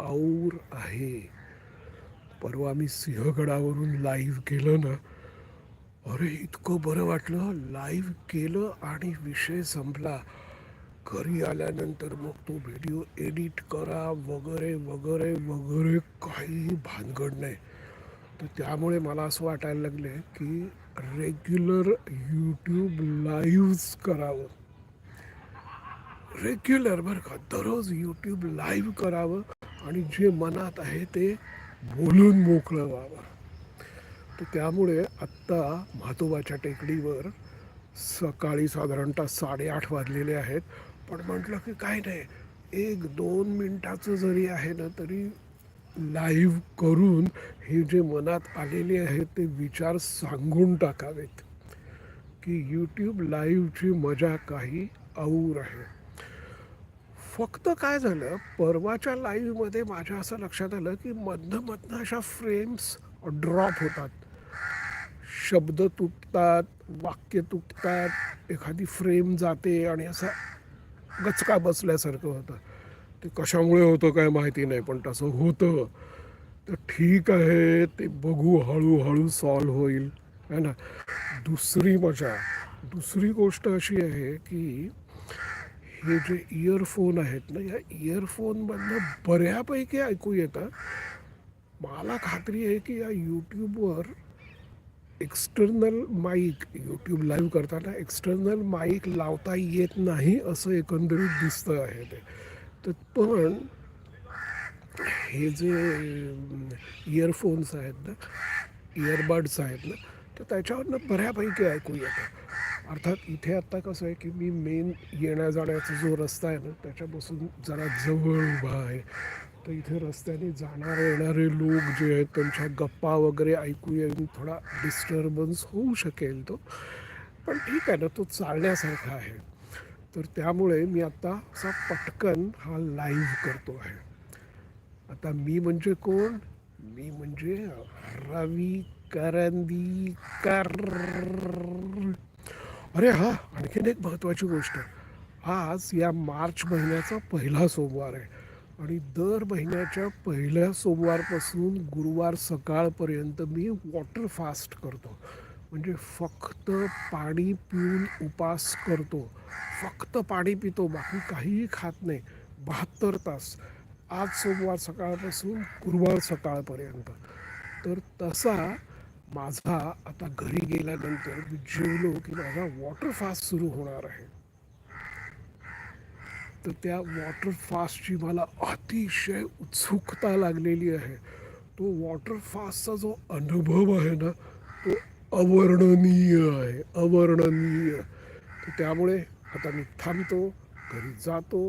आऊर आहे. परवा मी सिंहगडावरून लाईव्ह केलं ना अरे इतकं बरं वाटलं. लाईव्ह केलं आणि विषय संपला. घरी आल्यानंतर मग तो व्हिडिओ एडिट करा वगैरे वगैरे वगैरे काही भानगड नाही. तर त्यामुळे मला असं वाटायला लागले की रेग्युलर यूट्यूब लाईव्हच करावं. रेग्युलर बरं का दररोज यूट्यूब लाईव्ह करावं. आणि जे मनात आहे ते बोलून मोकळं व्हावं. तर त्यामुळे आत्ता म्हातोबाच्या टेकडीवर सकाळी साधारणतः साडेआठ वाजलेले आहेत. पण म्हटलं की काय नाही एक दोन मिनटाचं जरी आहे ना तरी लाईव्ह करून हे जे मनात आलेले आहेत ते विचार सांगून टाकावेत. की यूट्यूब लाईव्हची मजा काही और आहे. फक्त काय झालं परवाच्या लाईव्हमध्ये माझ्या असं लक्षात आलं की मधनं मधनं अशा फ्रेम्स ड्रॉप होतात. शब्द तुटतात वाक्य तुटतात एखादी फ्रेम जाते आणि असा गचका बसल्यासारखं होतं. ते कशामुळे होतं काय माहिती नाही पण तसं होतं. तर ठीक आहे ते बघू हळूहळू सॉल्व होईल. है ना? दुसरी मजा. दुसरी गोष्ट अशी आहे की हे जे इयरफोन आहेत ना या इयरफोनमधनं बऱ्यापैकी ऐकू येतं. मला खात्री आहे की या यूट्यूबवर एक्सटर्नल माईक यूट्यूब लाईव्ह करताना एक्सटर्नल माईक लावता येत नाही असं एकंदरीत दिसतं आहे ते. तर पण हे जे इयरफोन्स आहेत ना इयरबड्स आहेत ना तर त्याच्यावरनं बऱ्यापैकी ऐकू येतं. अर्थात इथे आत्ता कसं आहे की मी मेन येण्या जाण्याचा जो रस्ता आहे ना त्याच्यापासून जरा जवळ उभा आहे. तर इथे रस्त्याने जाणारे येणारे लोक जे आहेत त्यांच्या गप्पा वगैरे ऐकू येऊन थोडा डिस्टर्बन्स होऊ शकेल तो. पण ठीक आहे ना तो चालण्यासारखा आहे. तर त्यामुळे मी आत्ता असा पटकन हा लाईव्ह करतो आहे. आता मी म्हणजे कोण? मी म्हणजे रवी करंदीकर. अरे हा आणखीन एक महत्त्वाची गोष्ट. आज या मार्च महिन्याचा पहिला सोमवार आहे. आणि दर महिन्याच्या पहिल्या सोमवारपासून गुरुवार सकाळपर्यंत मी वॉटर फास्ट करतो. म्हणजे फक्त पाणी पिऊन उपास करतो. फक्त पाणी पितो बाकी काहीही खात नाही. बहात्तर तास. आज सोमवार सकाळपासून गुरुवार सकाळपर्यंत. तर तसा माझा आता घरी गेल्यानंतर मी जेवलो की माझा वॉटर फास्ट सुरू होणार आहे. तर त्या वॉटर फास्टची मला अतिशय उत्सुकता लागलेली आहे. तो वॉटर फास्टचा जो अनुभव आहे ना तो अवर्णनीय आहे अवर्णनीय. तर त्यामुळे आता मी थांबतो घरी जातो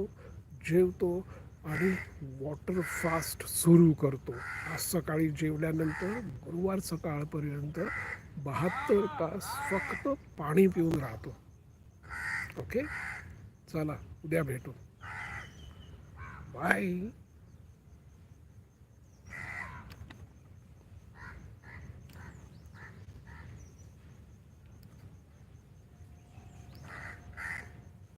जेवतो आणि वॉटर फास्ट सुरू करतो. आज सकाळी जेवल्यानंतर गुरुवार सकाळपर्यंत बहात्तर तास फक्त पाणी पिऊन राहतो. ओके चला उद्या भेटू. बाय